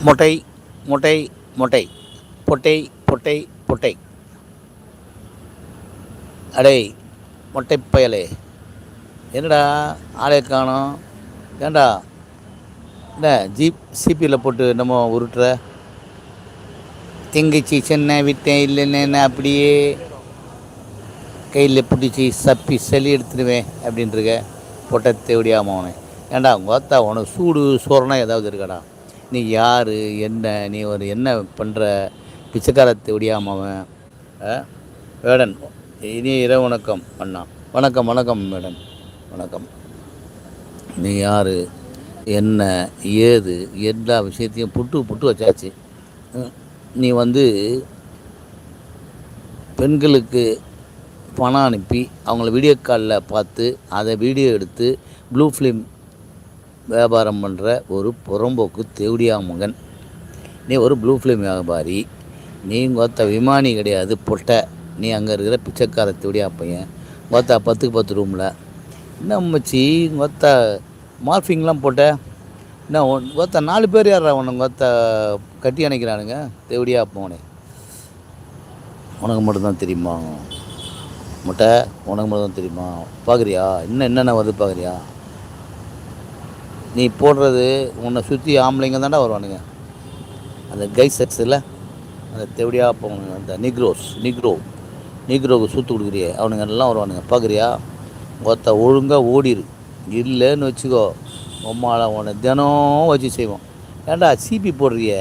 மொட்டை மொட்டை மொட்டை. பொட்டை பொட்டை பொட்டை. அடே மொட்டை பயலே. என்னடா ஆளே காணோம்? ஏண்டா என்ன ஜீப் சிபியில் போட்டு என்னமோ உருட்டுற? திங்கச்சி சென்னை விட்டேன் இல்லைன்னு அப்படியே? கையில் பிடிச்சி சப்பி சளி எடுத்துடுவேன் அப்படின்ட்டுருக்க. பொட்டை தேவடியாம அவனை. ஏண்டா அத்தா உனக்கு சூடு சோறனா ஏதாவது இருக்காடா? நீ யார் என்ன நீ ஒரு என்ன பண்ணுற பிச்சைக்காரத்தை தேவடியாம ஆ? வேடன் இனி இரவு வணக்கம் அண்ணா. வணக்கம் வணக்கம் மேடம். வணக்கம். நீ யார் என்ன ஏது எல்லா விஷயத்தையும் புட்டு புட்டு வச்சாச்சு. நீ வந்து பெண்களுக்கு பணம் அனுப்பி அவங்கள வீடியோ காலில் பார்த்து அதை வீடியோ எடுத்து ப்ளூ ஃபிலிம் வியாபாரம் பண்ணுற ஒரு புறம்போக்கு தேவடியா மகன். நீ ஒரு ப்ளூ ஃபிலிம் வியாபாரி. நீ ஒத்த விமானி கிடையாது பொட்டை. நீ அங்கே இருக்கிற பிச்சைக்கார தேவடியா பையன். ஒத்தா பத்துக்கு பத்து ரூமில் என்ன மச்சி ஒத்த மார்ஃபிங்லாம் போட்ட? என்ன ஒன் ஒத்த நாலு பேர் யாரா உனக்கு ஒத்த கட்டி அணைக்கிறானுங்க? தேவடியா போனே. உனக்கு மட்டும்தான் தெரியுமா? முட்டை உனக்கு மட்டும்தான் தெரியுமா? பார்க்குறியா இன்னும் என்னென்ன வருது பார்க்குறியா நீ போடுறது உன்னை சுற்றி ஆம்பளைங்க தாண்டா வருவானுங்க. அந்த கை செட்ஸில் அந்த தெவடியா போகணுங்க அந்த நிக்ரோஸ் நிக்ரோ நிக்ரோவுக்கு சுற்று கொடுக்குறியே அவனுங்க எல்லாம் வருவானுங்க. பார்க்குறியா ஒத்த ஒழுங்காக ஓடிரு. இல்லைன்னு வச்சுக்கோ உம்மால உன்னை தினம் வச்சு செய்வோம் ஏன்டா சிபி போடுறிய?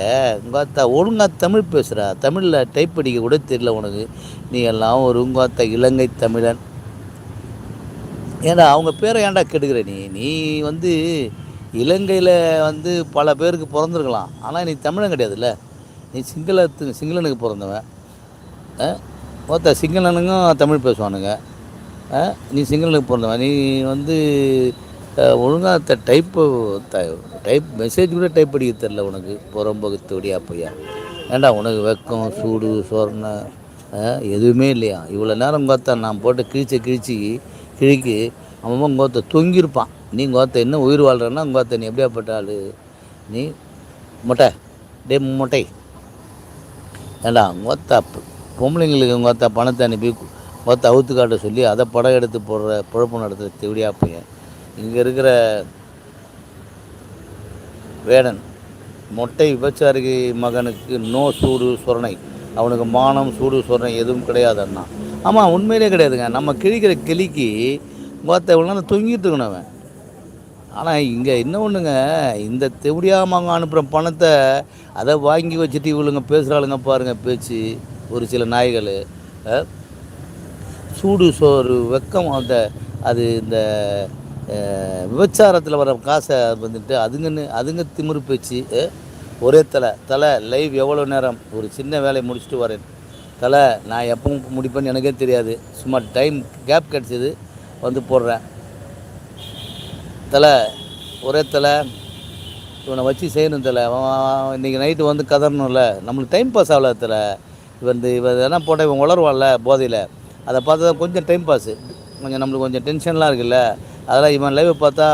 உங்காத்தா ஒழுங்காக தமிழ் பேசுகிற தமிழில் டைப் படிக்க கூட தெரியல உனக்கு. நீ எல்லாம் ஒரு உங்காத்த இலங்கை தமிழன். ஏன்டா அவங்க பேரை ஏன்டா கெடுக்கிற நீ? நீ வந்து இலங்கையில் வந்து பல பேருக்கு பிறந்திருக்கலாம். ஆனால் நீ தமிழன் கிடையாதுல்ல. நீ சிங்களத்து சிங்களனுக்கு பிறந்தவன். ஆ? மொத்த சிங்களனுங்கும் தமிழ் பேசுவானுங்க. ஆ? நீ சிங்களனுக்கு பிறந்தவன். நீ வந்து ஒழுங்காக டைப்பு டைப் மெசேஜ் கூட டைப் படிக்க தெரில உனக்கு. புறம்பகுத்தோடியா அப்பையா ஏண்டா உனக்கு வெக்கம் சூடு சோர்ணை எதுவுமே இல்லையா? இவ்வளோ நேரம் பார்த்தா நான் போட்டு கிழிச்ச கிழிச்சி கிழிக்கு அவன் கோத்த தொங்கியிருப்பான். நீ கோத்த என்ன உயிர் வாழ்கிறன்னா கோத்த நீ எப்படியாப்பட்ட ஆள்? நீ மொட்டை. டே மொட்டை. ஏண்டா கோத்தா பொம்பளைங்களுக்கு கோத்தா பணத்தை அனுப்பி கோத்த அவுத்து காட்ட சொல்லி அதை படம் எடுத்து போடுற குழப்பம் நடத்துகிற தெவடியா பையன். இங்கே இருக்கிற வேடன் மொட்டை விபச்சாரிகை மகனுக்கு நோ சூடு சொரணை. அவனுக்கு மானம் சூடு சொரணை எதுவும் கிடையாது அண்ணா. ஆமாம் உண்மையிலே கிடையாதுங்க. நம்ம கிழிக்கிற கிளிக்கு கோத்த இவ்வளோ நேரம் தொங்கிட்டு இருக்கணும் அவன். ஆனால் இங்கே என்ன ஒன்றுங்க இந்த தெவடியாமாங்க அனுப்புகிற பணத்தை அதை வாங்கி வச்சுட்டு இவளுங்க பேசுகிறாளுங்க பாருங்கள் பேச்சு. ஒரு சில நாய்கள். சூடு சோறு வெக்கம் அந்த அது இந்த விபச்சாரத்தில் வர காசை வந்துட்டு அதுங்கன்னு அதுங்க திமிரு பேச்சு. ஒரே தலை. தலை லைவ் எவ்வளோ நேரம்? ஒரு சின்ன வேலையை முடிச்சுட்டு வரேன். தலை நான் எப்போ முடிப்பேன்னு எனக்கே தெரியாது. சும்மா டைம் கேப் கிடச்சிது வந்து போடுறேன். தலை ஒரே தலை இவனை வச்சு செய்யணும் தலை. அவன் இன்றைக்கி நைட்டு வந்து கதறணும்ல. நம்மளுக்கு டைம் பாஸ் ஆகல தலை. இவன் இந்த இவன் எதனா போட்டால் இவன் உளருவான்ல போதையில். அதை பார்த்தா கொஞ்சம் டைம் பாஸு கொஞ்சம் நம்மளுக்கு கொஞ்சம் டென்ஷன்லாம் இருக்குல்ல. அதெல்லாம் இவன் லைவ் பார்த்தா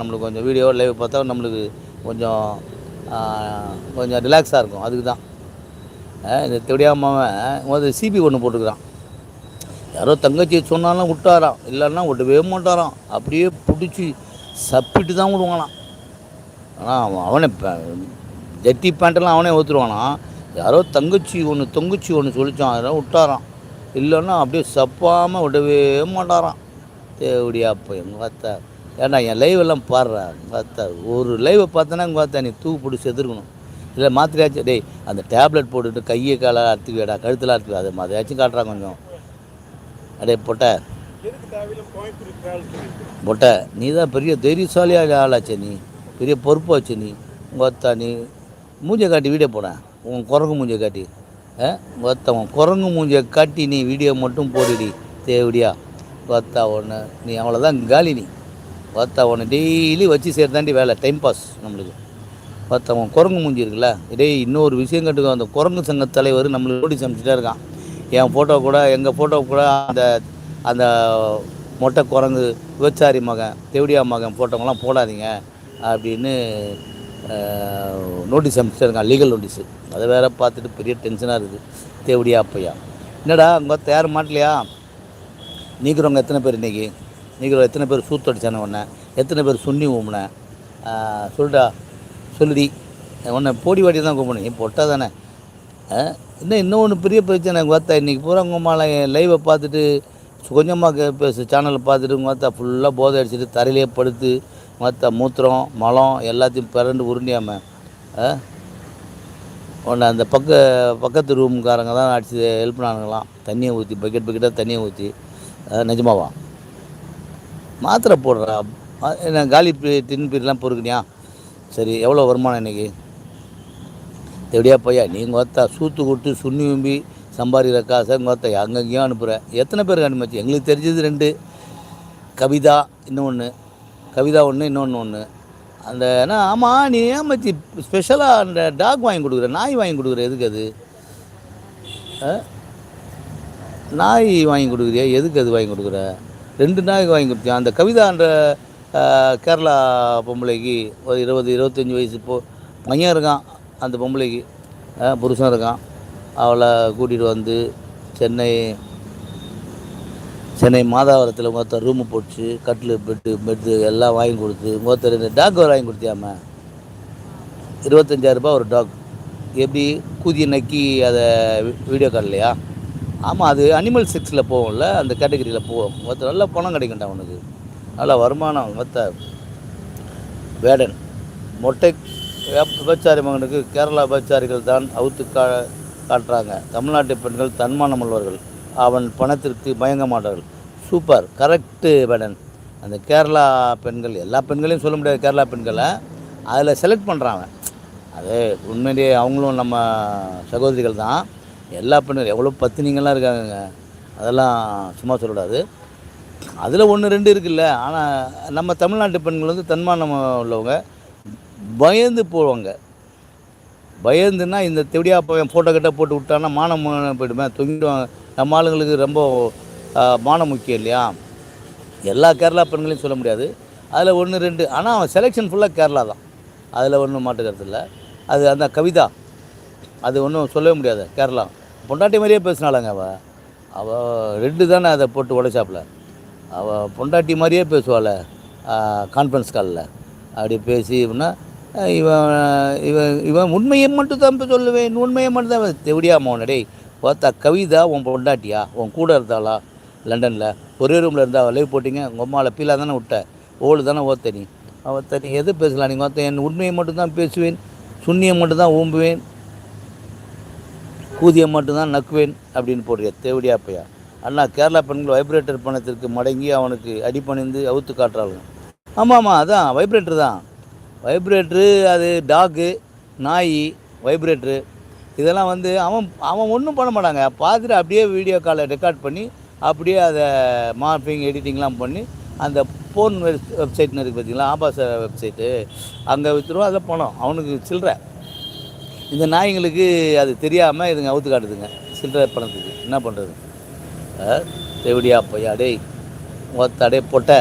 நம்மளுக்கு கொஞ்சம் வீடியோ லைவ் பார்த்தா நம்மளுக்கு கொஞ்சம் கொஞ்சம் ரிலாக்ஸாக இருக்கும். அதுக்கு தான். இந்த தெரியாமல் வந்து சிபி ஒன்று போட்டுக்கிறான். யாரோ தங்கச்சி சொன்னாலும் விட்டாராம். இல்லைன்னா விடவே மாட்டாராம். அப்படியே பிடிச்சி சப்பிட்டு தான் விடுவானாம் ஆனால் அவன் அவனே ஜட்டி பேண்ட்டெல்லாம் அவனே ஊற்றுருவானா யாரோ தங்கச்சி ஒன்று தொங்குச்சி ஒன்று சொல்லிச்சான் அதெல்லாம் விட்டாரான் இல்லைன்னா அப்படியே சப்பாமல் விடவே மாட்டாரான் தேவடியா அப்போ எங்கள் பார்த்தா ஏன்டா என் லைவ் எல்லாம் பாடுறா பார்த்தா ஒரு லைவை பார்த்தனா எங்கள் பார்த்தா நீ தூக்கு பிடிச்சி எதிர்க்கணும் இல்லை மாத்திரையாச்சும் டேய் அந்த டேப்லெட் போட்டுட்டு கையை காலை அறுத்துக்குவேடா கழுத்தில் அறுத்துக்கா அதை மாதிரியாச்சும் காட்டுறான் கொஞ்சம். அடே போட்ட. பொட்டை நீ தான் பெரிய தைரியசாலியாக ஆளாச்சு நீ பெரிய பொறுப்பாச்சு நீ ஒத்தா நீ மூஞ்சை காட்டி வீடியோ போட. உன் குரங்கு மூஞ்சை காட்டி. ஆ? அத்தா உன் குரங்கு மூஞ்சை காட்டி நீ வீடியோ மட்டும் போடுடி. தேவடியா. ஒத்தா ஒன்று நீ அவ்வளோதான் காலி நீ. ஒத்தா ஒன்று டெய்லி வச்சு சேர்த்தாண்டி வேலை டைம் பாஸ் நம்மளுக்கு. பார்த்தா அவன் குரங்கு மூஞ்சி இருக்குல்ல டேய் இன்னொரு விஷயம் கட்டுக்கோ அந்த குரங்கு சங்க தலைவர் நம்மளுக்கு ஓடி அனுப்பிச்சிட்டே இருக்கான். என் ஃபோட்டோ கூட எங்கள் ஃபோட்டோ கூட அந்த அந்த மொட்டை குரங்கு விபச்சாரி மகன் தேவடியா மகன் ஃபோட்டோங்கெல்லாம் போடாதீங்க அப்படின்னு நோட்டீஸ் அனுப்பிச்சிருக்கான் லீகல் நோட்டீஸு. அதை வேறு பார்த்துட்டு பெரிய டென்ஷனாக இருக்குது. தேவடியா அப்பையா. என்னடா உங்கள் தயார் மாட்டலையா? நீக்கிறவங்க எத்தனை பேர் இன்றைக்கி நீக்கிறவங்க எத்தனை பேர் சூத்தடிச்சான உடனே எத்தனை பேர் சுண்ணி ஊமுன சொல்லுடா சொல்லுடி. உன்னை போடி வாடி தான் கூப்பிடணும். நீ பொட்டா தானே. ஆ? இன்னும் இன்னும் ஒன்று பெரிய பிரச்சனை பார்த்தா இன்றைக்கி பூரா உங்கள் மாலை லைவை பார்த்துட்டு கொஞ்சமாக பேசு சேனலை பார்த்துட்டு பார்த்தா ஃபுல்லாக போதை அடிச்சுட்டு தரையிலே படுத்து பார்த்தா மூத்திரம் மலம் எல்லாத்தையும் பிறண்டு உருண்டியாமல் ஒன்று அந்த பக்க பக்கத்து ரூம்காரங்க தான் அடிச்சு ஹெல்ப் பண்ணானுங்களாம். தண்ணியை ஊற்றி பக்கெட் பக்கெட்டாக தண்ணியை ஊற்றி நிஜமாவா மாத்திரை போடுறா. என்ன காலி டின் பீர்லாம் பொறுக்குனியா? சரி எவ்வளோ வருமானம் இன்னைக்கு? எப்படியா பையா நீங்கள் ஒத்தா சூத்து கொடுத்து சுண்ணி உம்பி சம்பாதிக்கிற காசை ஒத்த அங்கங்கேயும் அனுப்புகிறேன் எத்தனை பேருக்கு அனுப்பிச்சு எங்களுக்கு தெரிஞ்சது ரெண்டு. கவிதா இன்னொன்று கவிதா ஒன்று இன்னொன்று ஒன்று அந்த ஏன்னா ஆமாம் நீ ஏன் மச்சி ஸ்பெஷலாக அந்த டாக் வாங்கி கொடுக்குற? நாய் வாங்கி கொடுக்குற? எதுக்கு அது? நாய் வாங்கி கொடுக்குறியா? எதுக்கு அது வாங்கி கொடுக்குற? ரெண்டு நாய் வாங்கி கொடுத்தியா? அந்த கவிதான்ற கேரளா பொம்பளைக்கு ஒரு இருபது இருபத்தஞ்சி வயசு இப்போ பையன் இருக்கான் அந்த பொம்பளைக்கு. புருஷன் இருக்கான். அவளை கூட்டிகிட்டு வந்து சென்னை சென்னை மாதாவரத்தில் மொத்தம் ரூமு போட்டு கட்டில் பெட்டு பெட்டு எல்லாம் வாங்கி கொடுத்து மொத்தம் ரெண்டு டாக் வாங்கி கொடுத்தியாம இருபத்தஞ்சாயிரரூபா ஒரு டாக் எப்படி கூதிய நக்கி அதை வீடியோ கார்ட்லையா ஆமாம் அது அனிமல் செக்ஸில் போகும்ல அந்த கேட்டகரியில் போவோம் மொத்தம் நல்ல பணம் கிடைக்கும்டா உனக்கு. நல்ல வருமானம் மொத்த வேடன். மொட்டை வியாப்- விபச்சாரி மகனுக்கு கேரளா விபச்சாரிகள் தான் அவுத்து கா காட்டுறாங்க. தமிழ்நாட்டு பெண்கள் தன்மானம் உள்ளவர்கள் அவன் பணத்திற்கு மயங்க மாட்டார்கள் சூப்பர் கரெக்டு வேடன். அந்த கேரளா பெண்கள் எல்லா பெண்களையும் சொல்ல முடியாது கேரளா பெண்களை. அதில் செலக்ட் பண்ணுறாங்க அதே அது உண்மையிலேயே அவங்களும் நம்ம சகோதரிகள் தான். எல்லா பெண்கள் எவ்வளோ பத்தினிங்கள்லாம் இருக்காங்க அதெல்லாம் சும்மா சொல்லக்கூடாது. அதில் ஒன்று ரெண்டு இருக்குல்ல. ஆனால் நம்ம தமிழ்நாட்டு பெண்கள் வந்து தன்மானம் உள்ளவங்க. பயந்து போவாங்க. பயந்துன்னா இந்த தெடியா பையன் ஃபோட்டோ கிட்ட போட்டு விட்டான்னா மானம் போயிடுமே தொங்கிடுவாங்க. நம்ம ஆளுங்களுக்கு ரொம்ப மானம் முக்கியம் இல்லையா? எல்லா கேரளா பெண்களையும் சொல்ல முடியாது. அதில் ஒன்று ரெண்டு ஆனால் அவன் செலெக்ஷன் ஃபுல்லாக கேரளா தான். அதில் ஒன்றும் மாட்டுக்கிறது இல்லை. அது அந்த கவிதா. அது ஒன்றும் சொல்லவே முடியாது கேரளா. பொண்டாட்டி மாதிரியே பேசினாலங்க அவள் அவள் ரெண்டு தானே அதை போட்டு உடைச்சாப்புல. அவள் பொண்டாட்டி மாதிரியே பேசுவாள் கான்ஃபரன்ஸ் காலில் அப்படி பேசி அப்படின்னா இவன் இவன் இவன் உண்மையை மட்டும் தான் இப்போ சொல்லுவேன். உண்மையை மட்டும் தான் தெவடியா மோனடே பார்த்தா கவிதா உன் பொண்டாட்டியா? உன் கூட இருந்தாளா? லண்டனில். ஒரே ரூமில் இருந்தால் லைவ் போட்டிங்க. உங்கள் அம்மாவில் பீலா தானே விட்ட. ஓடு தானே ஓத்தனி நீ. எது பேசலாம்? நீங்கள் ஒருத்தன் என் உண்மையை மட்டும்தான் பேசுவேன். சுண்ணியை மட்டும்தான் ஓம்புவேன். ஊம்புவேன் கூதியை மட்டும்தான் நக்குவேன் அப்படின்னு போடுறிய? தேவடியா பையா அண்ணா கேரளா பெண்கள் வைப்ரேட்டர் பணத்திற்கு மடங்கி அவனுக்கு அடிப்பணிந்து அவுத்து காட்டுறாங்க ஆமாம் ஆமாம் அதான் வைப்ரேட்டர் தான். வைப்ரேட்ரு அது டாக்கு நாய் வைப்ரேட்ரு. இதெல்லாம் வந்து அவன் அவன் ஒன்றும் பண்ண மாட்டாங்க. பார்த்துட்டு அப்படியே வீடியோ காலை ரெக்கார்ட் பண்ணி அப்படியே அதை மார்பிங் எடிட்டிங்லாம் பண்ணி அந்த ஃபோன் வெப்சைட்னு இருக்குது பார்த்தீங்களா ஆபாச வெப்சைட்டு அங்கே விற்றுருவோம் அதை பணம் அவனுக்கு சில்லற. இந்த நாய்ங்களுக்கு அது தெரியாமல் இதுங்க அவுத்து காட்டுதுங்க. சில்லற பணத்துக்கு. என்ன பண்ணுறது தேவடியா பையா டேய் ஒத்த டே பொட்ட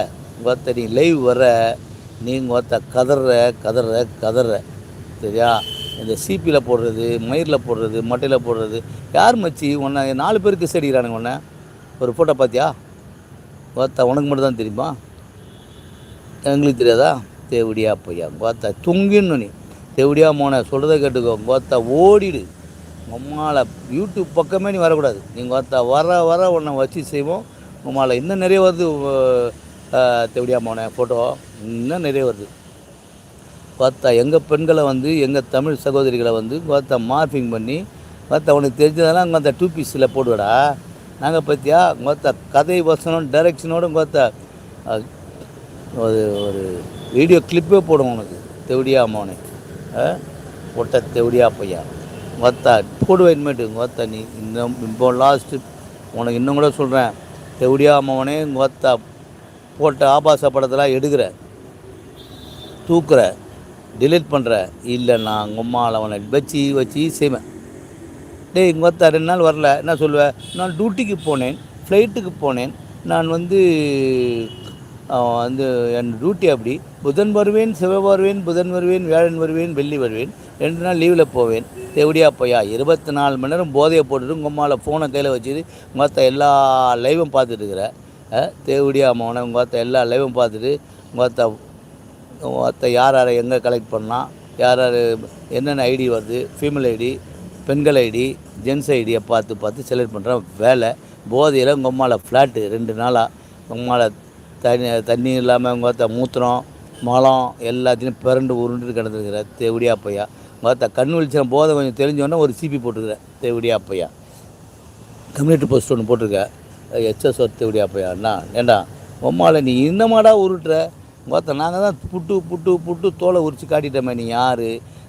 ஒத்த லைவ் வர நீங்கள் ஒருத்த கதற கதற கதற சரியா? இந்த சிபியில் போடுறது மயிரில் போடுறது மட்டையில் போடுறது. யார் மச்சி உன்னை நாலு பேருக்கு செடிக்கிறானுங்க உன்னை? ஒரு ஃபோட்டோ பார்த்தியா ஒத்த உனக்கு மட்டும் தான் தெரியுமா? எங்களுக்கு தெரியாதா? தேவடியா பையா கோத்தா துங்கின்னு நீ. தேவடியா மோனை சொல்கிறத கேட்டுக்கோ. கோத்தா ஓடிடு. உம்மால யூடியூப் பக்கமே நீ வரக்கூடாது. நீங்கள் கோத்தா வர வர உன்னை வச்சு செய்வோம். உம்மால இன்னும் நிறைய வருது தேவடியா மோனை ஃபோட்டோ இன்னும் நிறைய வருது. பார்த்தா எங்கள் பெண்களை வந்து எங்கள் தமிழ் சகோதரிகளை வந்து பார்த்தா மார்பிங் பண்ணி பார்த்தா உனக்கு தெரிஞ்சதெல்லாம் அங்கே அந்த டூ பீஸில் போடுவடா. நாங்கள் பார்த்தியா பார்த்தா கதை வசனம் டைரக்ஷனோடு பார்த்தா ஒரு ஒரு வீடியோ கிளிப்பே போடும் உனக்கு. தெவடியா மோனே ஒட்ட தெவடியா பையா பார்த்தா போடுவேன் இனிமேட்டு. பார்த்தா நீ இன்னும் இப்போ லாஸ்ட்டு உனக்கு இன்னும் கூட சொல்கிறேன் தெவடியா மோனே பார்த்தா போட்ட ஆபாச படத்தெல்லாம் எடுக்கிற. தூக்குற டிலீட் பண்ணுற இல்லை நான் உங்கள் அம்மாவில் அவனை வச்சு வச்சு செய்வேன். டேய் இங்கே ஒருத்தா ரெண்டு நாள் வரல. என்ன சொல்லுவேன் நான் டியூட்டிக்கு போனேன் ஃப்ளைட்டுக்கு போனேன். நான் வந்து வந்து என் டியூட்டி அப்படி. புதன் வருவேன் சிவ வருவேன் புதன் வருவேன் வியாழன் வருவேன் வெள்ளி வருவேன். ரெண்டு நாள் லீவில் போவேன். எப்படியா போயா இருபத்தி நாலு மணி நேரம் போதையை போட்டுட்டு உங்கள் அம்மாவில் ஃபோனை கையில் வச்சுட்டு மொத்த எல்லா லைவும் பார்த்துட்டு இருக்கிற தேவடியா மோனை உங்கள் எல்லா லைவும் பார்த்துட்டு மற்ற மற்ற யார் யாரை எங்கே கலெக்ட் பண்ணால் யார் யார் என்னென்ன ஐடி வருது ஃபீமேல் ஐடி பெண்கள் ஐடி ஜென்ஸ் ஐடியை பார்த்து பார்த்து செலக்ட் பண்ணுறேன் வேலை. போதையில் உங்கள் ஃப்ளாட்டு ரெண்டு நாளாக உங்கள் தண்ணி தண்ணி இல்லாமல் உங்கள் பார்த்த மூத்திரம் மலம் எல்லாத்தையும் பிறண்டு உருண்டு கிடந்துருக்கிற தேவடியா பையா பார்த்தா கண் விழிச்சம் போதை கொஞ்சம் தெரிஞ்சோன்னே ஒரு சிபி போட்டுக்கிறேன் தேவடியா பையா கம்யூனிட்டி போஸ்ட் ஒன்று போட்டிருக்க எச்எஸ் தேவடியா பையாண்ணா ஏண்டா உம்மாவில் நீ இன்னமாடா உருட்டுற? பார்த்தா நாங்கள் தான் புட்டு புட்டு புட்டு தோலை உரித்து காட்டிட்டோமே. நீ யார்?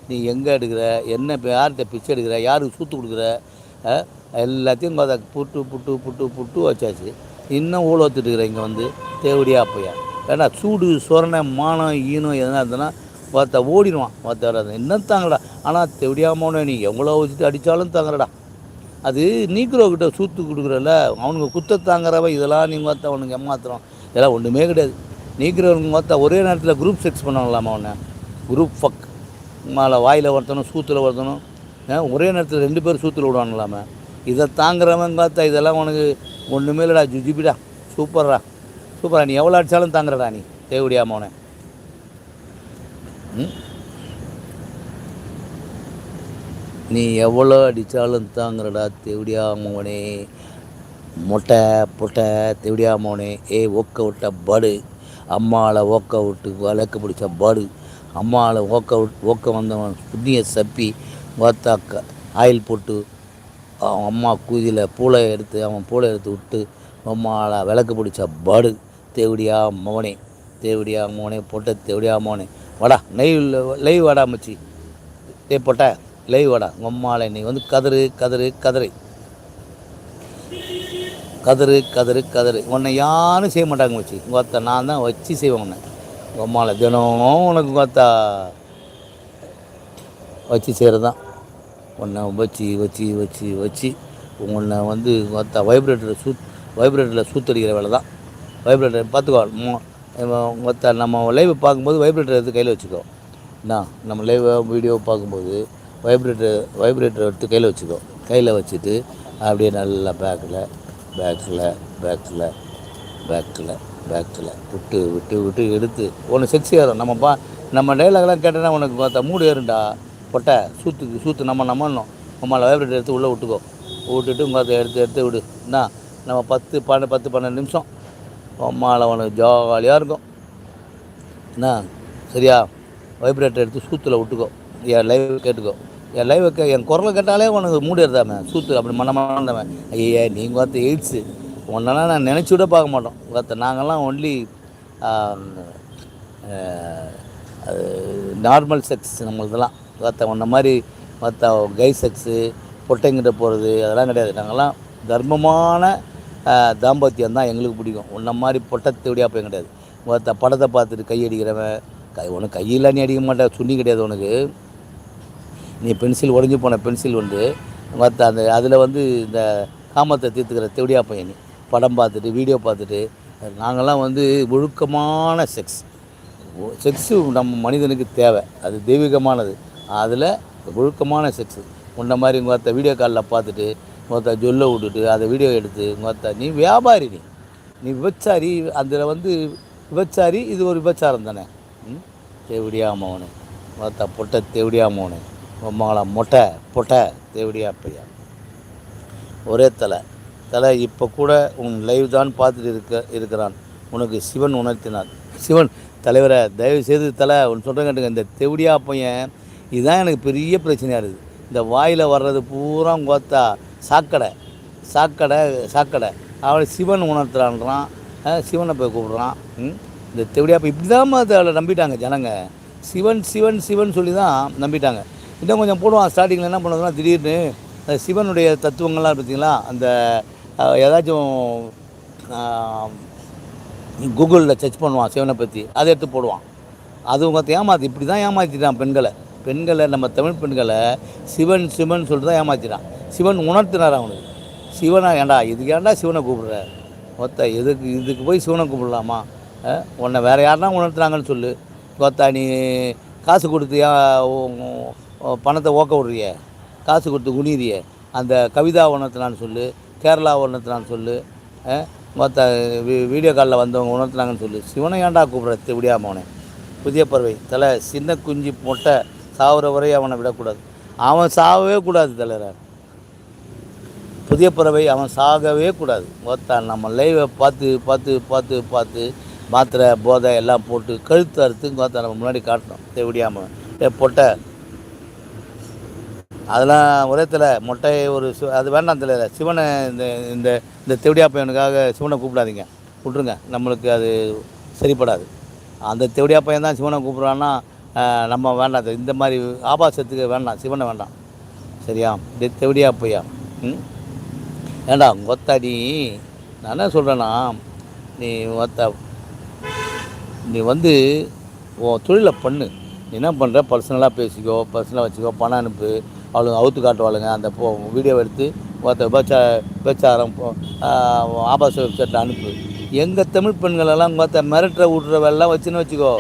நீ எங்கே எடுக்கிற? என்ன இப்போ யார்கிட்ட பிச்சை எடுக்கிற? யாருக்கு சூத்து கொடுக்குற? எல்லாத்தையும் பார்த்தா புட்டு புட்டு புட்டு புட்டு வச்சாச்சு. இன்னும் ஊழத்துட்டு இருக்கிற இங்கே வந்து தேவடியா அப்பையா. ஏன்னா சூடு சொரணை மானம் ஈனம் எதனா இருந்ததுன்னா பார்த்தா ஓடிடுவான். பார்த்தா வராது தாங்கடா. ஆனால் தேவடியாமோனே நீ எவ்வளோ வச்சுட்டு அடித்தாலும் தாங்கடா. அது நீக்ரோக்கிட்ட சூத்து கொடுக்குறல அவனுங்க குத்த தாங்குறவ இதெல்லாம் நீங்கள் பார்த்தா அவனுக்கு ஏமாத்துறோம் இதெல்லாம் ஒன்றுமே கிடையாது. நீக்கிறவங்க பார்த்தா ஒரே நேரத்தில் குரூப் செக்ஸ் பண்ணலாமா அவனை குரூப் ஃபக் மேலே வாயில் ஒருத்தனும் சூத்தில் ஒருத்தனும் ஒரே நேரத்தில் ரெண்டு பேரும் சூத்தில் விடுவானுங்களாம இதை தாங்குறவன் பார்த்தா இதெல்லாம் உனக்கு ஒன்றுமே இல்லைடா ஜுஜிபிடா. சூப்பர்ரா. சூப்பரா நீ எவ்வளோ அடித்தாலும் தாங்குறடா நீ. தேவடியாம அவனை நீ எவ்வளோ அடித்தாலும் தாங்குறடா தேவடியா மோனே மொட்டை பொட்டை தேவடியா மோனே ஏ ஒக்க விட்ட படு. அம்மாவில் ஓக்க விட்டு வழக்கு பிடிச்ச படு. அம்மாவில் ஓக்க விட்டு ஓக்க வந்தவன் புண்ணிய சப்பி வாத்தாக்க ஆயில் போட்டு அவன் அம்மா கூதியில் பூளை எடுத்து அவன் பூளை எடுத்து விட்டு அம்மாவில் விளக்கு பிடிச்ச படு. தேவடியா மோனே தேவடியா மோனே போட்ட தேவடியா மோனே வாடா லைவ் லைவ் வாடா மச்சி. டே போட்ட லைவ் வாடா. உங்கள் அம்மாவில் நீ வந்து கதறு கதறு கதறு. கதறு கதறு கதறு. உன்னை யாரும் செய்ய மாட்டாங்க வச்சு உங்கள் நான் தான் வச்சு செய்வேன் உன்னை. உங்கள் அம்மாவில் தினம் உனக்கு கோத்தா வச்சு செய்கிறது தான் உன்னை வச்சு வச்சு வச்சு வச்சு உன்னை வந்து கோத்தா வைப்ரேட்டர் சூத் வைப்ரேட்டரில் சூத்தடிக்கிற வேலை தான் வைப்ரேட்டர் பார்த்துக்கோ மொத்த நம்ம லைவ் பார்க்கும்போது வைப்ரேட்டர் எடுத்து கையில் வச்சுக்கோ. என்ன? நம்ம லைவ் வீடியோ பார்க்கும்போது வைப்ரேட்டர் வைப்ரேட்டர் எடுத்து கையில் வச்சுக்கோ. கையில் வச்சுட்டு அப்படியே நல்லா பேக்கில் பேக்கில் பேக்கில் பேக்கில் பேக்கில். விட்டு விட்டு விட்டு எடுத்து உனக்கு செக்ஸியாக ஏறும் நம்ம பா நம்ம டைலாக்லாம் கேட்டேன்னா உனக்கு பார்த்தா மூடு ஏறும்டா. பொட்டை சூத்துக்கு சூத்து நம்ம நம்மணும் நம்மளை வைப்ரேட்டர் எடுத்து உள்ளே விட்டுக்கோ. விட்டுட்டு உங்கள் அதை எடுத்து எடுத்து விடு. என்ன நம்ம பத்து பன்னெண்டு பத்து பன்னெண்டு நிமிஷம். அம்மாவில் உனக்கு ஜாலியாக இருக்கும். என்ன சரியா? வைப்ரேட்டர் எடுத்து சூத்தில் விட்டுக்கோ. என் லைவ் கேட்டுக்கோ. என் லைவ் கே என் குரலை கேட்டாலே உனக்கு மூடி இருந்தாமே சூத்து அப்படி மன ஐயா நீங்கள் பார்த்து எய்ட்ஸு. ஒன்றெல்லாம் நான் நினச்சி விட பார்க்க மாட்டோம். பார்த்த நாங்கள்லாம் ஒன்லி அது நார்மல் செக்ஸ் நம்மளதெல்லாம். பார்த்த ஒன்றை மாதிரி மற்ற கை செக்ஸு பொட்டைங்கிட்ட போகிறது அதெல்லாம் கிடையாது. நாங்கள்லாம் தர்மமான தாம்பத்தியம் தான் எங்களுக்கு பிடிக்கும். உன்ன மாதிரி பொட்டத்தோடையாக போய் கிடையாது. மற்ற படத்தை பார்த்துட்டு கை அடிக்கிறவன் கை உனக்கு கையில் நீ அடிக்க மாட்டேன் சுண்ணி கிடையாது உனக்கு. நீ பென்சில் உடஞ்சி போன பென்சில் வந்து மற்ற அந்த அதில் வந்து இந்த காமத்தை தீர்த்துக்கிற தேவடியா பையனி படம் பார்த்துட்டு வீடியோ பார்த்துட்டு நாங்கள்லாம் வந்து ஒழுக்கமான செக்ஸ் செக்ஸு நம்ம மனிதனுக்கு தேவை. அது தெய்வீகமானது. அதில் ஒழுக்கமான செக்ஸு உன்ன மாதிரி மற்ற வீடியோ காலில் பார்த்துட்டு மொத்த ஜொல்லை விட்டுட்டு அதை வீடியோ எடுத்து மொத்த நீ வியாபாரி நீ. நீ விபச்சாரி அதில் வந்து விபச்சாரி இது ஒரு விபச்சாரம் தானே? ம்? தேவடியா மோனு மொத்த பொட்டை தேவடியா மோனு மொம்மாளா மொட்டை பொட்டை தேவடியா அப்பையா. ஒரே தலை. தலை இப்போ கூட உன் லைவ் தான் பார்த்துட்டு இருக்க இருக்கிறான். உனக்கு சிவன் உணர்த்தினார் சிவன் தலைவரை தயவு செய்து தலை ஒன்று சொல்கிறேன் கேட்டுங்க. இந்த தெவடியா பையன் இதுதான் எனக்கு பெரிய பிரச்சனையாக இருக்குது. இந்த வாயில் வர்றது பூரா கோத்தா சாக்கடை. சாக்கடை சாக்கடை. அவளை சிவன் உணர்த்துறான்றான். சிவனை போய் கூப்பிட்றான். இந்த தெவடியா பையன் இப்படி தான் அவளை நம்பிட்டாங்க ஜனங்க. சிவன் சிவன் சிவன் சொல்லி தான் நம்பிட்டாங்க. இன்னும் கொஞ்சம் போடுவான். ஸ்டார்டிங்கில் என்ன பண்ணுறதுனா திடீர்னு அந்த சிவனுடைய தத்துவங்கள்லாம் பார்த்தீங்களா அந்த ஏதாச்சும் கூகுளில் சர்ச் பண்ணுவான் சிவனை பற்றி அதை எடுத்து போடுவான். அது பார்த்து ஏமாத்து இப்படி தான் ஏமாற்றிட்டான் பெண்களை. பெண்களை நம்ம தமிழ் பெண்களை சிவன் சிவன் சொல்லிட்டு தான் ஏமாற்றிட்டான் சிவன் உணர்த்தினார் அவனுக்கு. சிவனா ஏன்டா இதுக்கு ஏண்டா சிவனை கூப்பிடுற? மொத்த எதுக்கு இதுக்கு போய் சிவனை கூப்பிடலாமா? உன்னை வேறு யாருன்னா உணர்த்துறாங்கன்னு சொல்லு. கொத்தா நீ காசு கொடுத்து பணத்தை ஓக்க விட்றிய. காசு கொடுத்து குனிறிய அந்த கவிதா உணர்த்தினான்னு சொல்லு கேரளா உணர்த்தினான்னு சொல்லு மற்ற வீடியோ காலில் வந்தவங்க உணர்த்தினாங்கன்னு சொல்லு. சிவனை ஏன்டா கூப்பிட்ற? விடியாம அவனை. புதிய பறவை. தலை சின்ன குஞ்சு மொட்டை சாவுற வரை அவனை விடக்கூடாது. அவன் சாகவே கூடாது தலைவர். புதிய பறவை அவன் சாகவே கூடாது. மொத்தம் நம்ம லைவை பார்த்து பார்த்து பார்த்து பார்த்து மாத்திரை போதை எல்லாம் போட்டு கழுத்து அறுத்து கோத்தா நம்ம முன்னாடி காட்டணும். தேவடியாமல் ஏ பொட்டை அதெல்லாம் உரத்தில் மொட்டை ஒரு சி- அது வேண்டாம் தெரியல சிவனை இந்த இந்த இந்த தெவடியா பையனுக்காக சிவனை கூப்பிடாதீங்க. விட்ருங்க நம்மளுக்கு அது சரிப்படாது. அந்த தெவடியா பையன் தான் சிவனை கூப்பிட்றான்னா நம்ம வேண்டாம். இந்த மாதிரி ஆபாசத்துக்கு வேண்டாம். சிவனை வேண்டாம். சரியா? இது தெவடியா பையா? ம்? ஏண்டா கொத்தாடி நான் என்ன சொல்கிறேன்னா நீ ஒத்த நீ வந்து உன் தொழிலை பண்ணு. நீ என்ன பண்ணுற பர்சனலாக பேசிக்கோ பர்சனலாக வச்சுக்கோ பணம் அனுப்பு. அவளுங்க அவுத்து காட்டுவாளுங்க. அந்த போ வீடியோ எடுத்து ஒருத்த பேச்சா பேச்சாரம் ஆபாச வெப்சைட்டில் அனுப்பு. எங்கள் தமிழ் பெண்களெல்லாம் பார்த்த மிரட்டுற விட்ற வேலைலாம் வச்சுன்னு வச்சுக்கோ.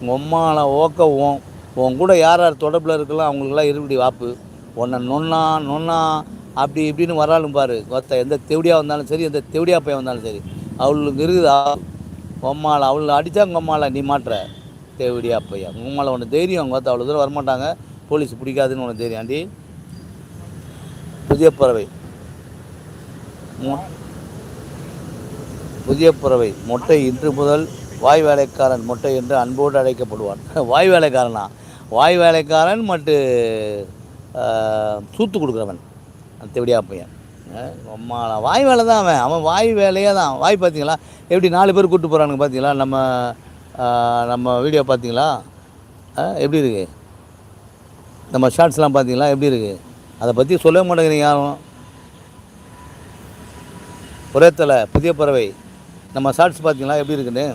உங்கள் அம்மாவில் ஓக்க உன் உன் கூட யார் யார் தொடர்பில் இருக்கலாம் அவங்களுக்கெல்லாம் இருபடி வாப்பு. உன்னை நொன்னா நொன்னா அப்படி இப்படின்னு வராலும் பாரு. ஒருத்த எந்த தெவடியாக வந்தாலும் சரி எந்த தெவடியா பையன் வந்தாலும் சரி. அவளுக்கு இருக்குதா? உம்மால அவளுக்கு அடித்தா உங்கள் அம்மால நீ மாட்டுற. தேவடியா பையா உங்கள் ஒன்று தைரியம் அவங்க பார்த்து அவ்வளோ தூரம் வரமாட்டாங்க. போலீஸ் பிடிக்காதுன்னு உனக்கு தெரியும். ஆண்டி புதிய பறவை. புதிய பறவை. மொட்டை இன்று முதல் வாய் வேலைக்காரன் மொட்டை என்று அன்போடு அழைக்கப்படுவான். வாய் வேலைக்காரனா? வாய் வேலைக்காரன் மட்டு சூத்து கொடுக்குறவன். அந்த பையன். அம்மா வாய் வேலை தான் அவன். அவன் வாய் வேலையே தான். வாய் பார்த்தீங்களா எப்படி நாலு பேர் கூப்பிட்டு போகிறானுங்க பார்த்தீங்களா நம்ம நம்ம வீடியோ பார்த்தீங்களா எப்படி இருக்குது நம்ம ஷார்ட்ஸ்லாம் பார்த்தீங்களா? எப்படி இருக்குது அதை பற்றி சொல்லவே மாட்டேங்கிறீங்க யாரும். ஒரே தலை புதிய பறவை. நம்ம ஷார்ட்ஸ் பார்த்தீங்களா? எப்படி இருக்குன்னு?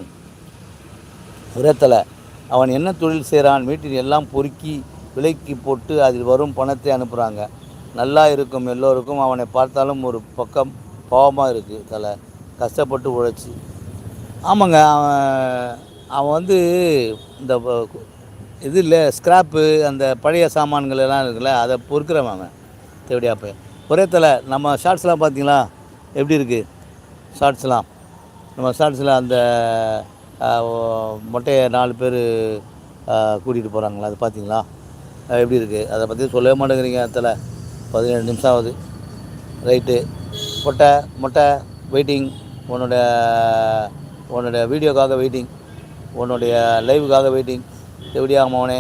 ஒரே தலை. அவன் என்ன தொழில் செய்கிறான் வீட்டில் எல்லாம் பொறுக்கி விலைக்கு போட்டு அதில் வரும் பணத்தை அனுப்புகிறாங்க நல்லா இருக்கும் எல்லோருக்கும் அவனை பார்த்தாலும் ஒரு பக்கம் பாவமாக இருக்குது தலை. கஷ்டப்பட்டு உழைச்சி. ஆமாங்க அவன் அவன் வந்து இந்த இது இல்லை ஸ்கிராப்பு அந்த பழைய சாமான்கள் எல்லாம் இருக்குல்ல அதை பொறுக்கிறவன் அவன். போய். ஒரே தலை நம்ம ஷார்ட்ஸ்லாம் பார்த்தீங்களா எப்படி இருக்குது ஷார்ட்ஸ்லாம் நம்ம ஷார்ட்ஸில் அந்த மொட்டையை நாலு பேர் கூட்டிகிட்டு போகிறாங்களா அது பார்த்தீங்களா எப்படி இருக்குது அதை பற்றி சொல்லவே மாட்டேங்கிறீங்க தலை. பதினேழு நிமிஷம் ஆகுது. ரைட்டு. மொட்டை மொட்டை வெயிட்டிங் உன்னோட உன்னோட வீடியோக்காக வெயிட்டிங் உன்னுடைய லைவுக்காக வெயிட்டிங் தெவடியா மோனே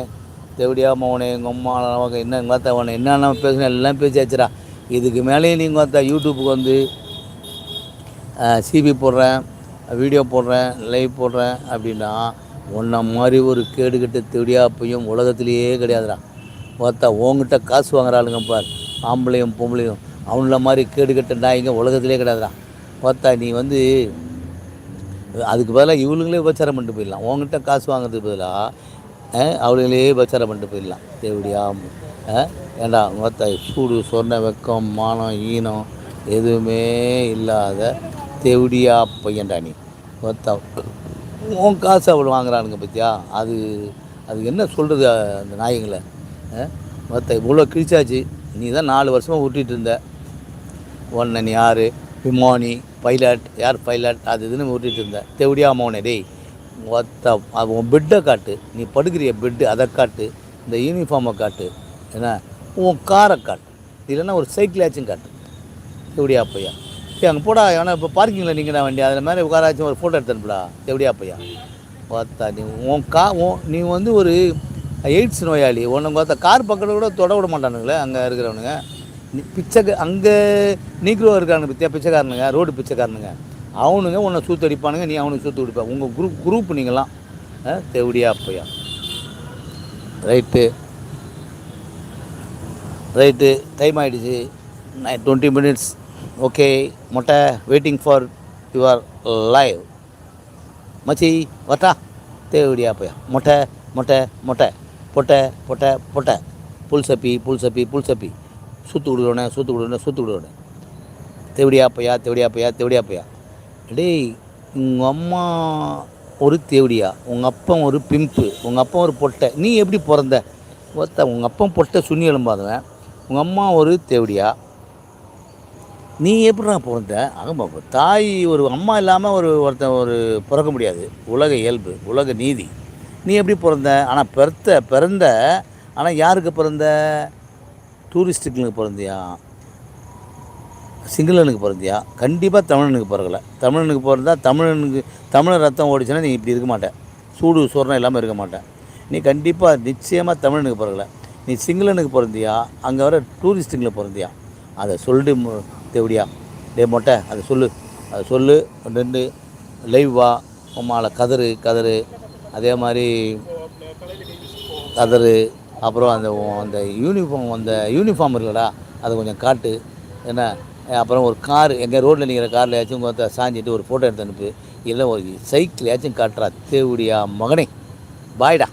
தெவடியா மோனே எங்கள் அம்மா அவங்க என்ன பார்த்தா உன்னை என்னென்ன பேசுன எல்லாம் பேசியாச்சுடா இதுக்கு மேலேயும் நீங்கள் பார்த்தா யூடியூப்புக்கு வந்து சிபி போடுறேன் வீடியோ போடுறேன் லைவ் போடுறேன் அப்படின்னா உன்ன மாதிரி ஒரு கேடுகட்ட தெவடியா பையன் உலகத்திலேயே கிடையாதுடா. பார்த்தா உங்ககிட்ட காசு வாங்குறாளுங்க பார் ஆம்பளையும் பொம்பளையும். அவங்கள மாதிரி கேடுகட்ட நாய்ங்க உலகத்திலே கிடையாதுடா. பார்த்தா நீ வந்து அதுக்கு பதிலாக இவளுங்களே உபச்சாரம் பண்ணிட்டு போயிடலாம். உங்ககிட்ட காசு வாங்குறதுக்கு பதிலாக அவளுங்களே உபச்சாரம் பண்ணிட்டு போயிடலாம். தேவடியாம் ஏண்டா மொத்த சூடு சொர்ண வெக்கம் மானம் ஈனம் எதுவுமே இல்லாத தேவடியா பையன்டா நீ. மொத்த உன் காசு அவள் வாங்குறானுங்க பத்தியா? அது அது என்ன சொல்கிறது அந்த நாயங்களை? மொத்த இவ்வளோ கிழிச்சாச்சு. நீ தான் நாலு வருஷமாக விட்டுட்டு இருந்த. ஒன்று நீ யார்? விமானி பைலட் யார் பைலட் அது இதுன்னு விட்டுட்டு இருந்த. தேவடியா மௌனே டேய். ஒத்த அது உன் பெட்டை காட்டு. நீ படுக்கிறிய பெட்டு அதை காட்டு. இந்த யூனிஃபார்மை காட்டு. என்ன? உன் காரை காட்டு. இல்லைன்னா ஒரு சைக்கிளாச்சும் காட்டு. எப்படியா பையா ஏ அங்கே போடா ஏன்னா இப்போ பார்க்கிங்கில் நிற்கிறா வண்டி அதில் மாதிரி உட்காராச்சும் ஒரு ஃபோட்டோ எடுத்து எப்படியா தெவடியா பையா பார்த்தா நீ உன் கா உன் நீ வந்து ஒரு எய்ட்ஸ் நோயாளி. உன்னை பார்த்தா கார் பக்கத்தில் கூட தொட விட மாட்டானுங்களே அங்கே இருக்கிறவனுங்க. நீ பிச்சை அங்கே நீக்ரோ இருக்கானுங்க பித்தியா பிச்சைக்காரனுங்க ரோடு பிச்சைக்காரனுங்க. அவனுங்க உன்னை சூத்தடிப்பானுங்க நீ அவனுக்கு சூத்து கொடுப்ப. உங்கள் குரூப் குரூப் நீங்களாம் தேவடியா அப்பையா ரைட்டு. ரைட்டு. டைம் ஆகிடுச்சு டுவெண்ட்டி மினிட்ஸ் ஓகே. மொட்டை வெயிட்டிங் ஃபார் யுவர் லைவ் மச்சி வட்டா தேவடியா போயா. மொட்டை மொட்டை மொட்டை. பொட்டை பொட்டை பொட்டை. புல் சப்பி புல் சப்பி புல் சப்பி. சுற்று விடுவோனே சுற்று விடுவோனே சுற்று விடுவோனே தேவடியா பையா தேவடியா பையா தேவடியா பையா. டேய் உங்கள் அம்மா ஒரு தேவடியா? உங்கள் அப்பன் ஒரு பிம்பு. உங்கள் அப்பன் ஒரு பொட்டை. நீ எப்படி பிறந்த? ஒருத்த உங்கள் அப்பன் பொட்டை சுண்ணி எலும்பாதவன். உங்கள் அம்மா ஒரு தேவடியா? நீ எப்படிடா பிறந்த? ஆமா தாய் ஒரு அம்மா இல்லாமல் ஒரு ஒருத்தன் ஒரு பிறக்க முடியாது. உலக இயல்பு உலக நீதி. நீ எப்படி பிறந்த? ஆனால் பிறந்த பிறந்த. ஆனால் யாருக்கு பிறந்த? டூரிஸ்ட்டுங்களுக்கு பிறந்தியா? சிங்களனுக்கு பிறந்தியா? கண்டிப்பாக தமிழனுக்கு பிறகலை தமிழனுக்கு பிறந்தா தமிழனுக்கு தமிழ் ரத்தம் ஓடிச்சுன்னா நீ இப்படி இருக்க மாட்டேன். சூடு சொரணம் இல்லாமல் இருக்க மாட்டேன். நீ கண்டிப்பாக நிச்சயமாக தமிழனுக்கு பிறகுல நீ சிங்களனுக்கு பிறந்தியா? அங்கே வர டூரிஸ்ட்டுங்களை பிறந்தியா? அதை சொல்லிட்டு தேவடியா. டே மொட்டை அதை சொல்லு. அதை சொல்லு ரெண்டு லைவ் வா. உம்மால கதறு கதறு. அதே மாதிரி கதறு. அப்புறம் அந்த அந்த யூனிஃபார்ம் அந்த யூனிஃபார்ம் இருக்குல்லடா. அதை கொஞ்சம் காட்டு. என்ன? அப்புறம் ஒரு கார் எங்கே ரோட்டில் நிற்கிற காரில் சாஞ்சிட்டு ஒரு ஃபோட்டோ எடுத்து அனுப்பு. இல்லை ஒரு சைக்கிள் ஏச்சும் காட்டுறா. தேவடியா மகனே. பாய்டா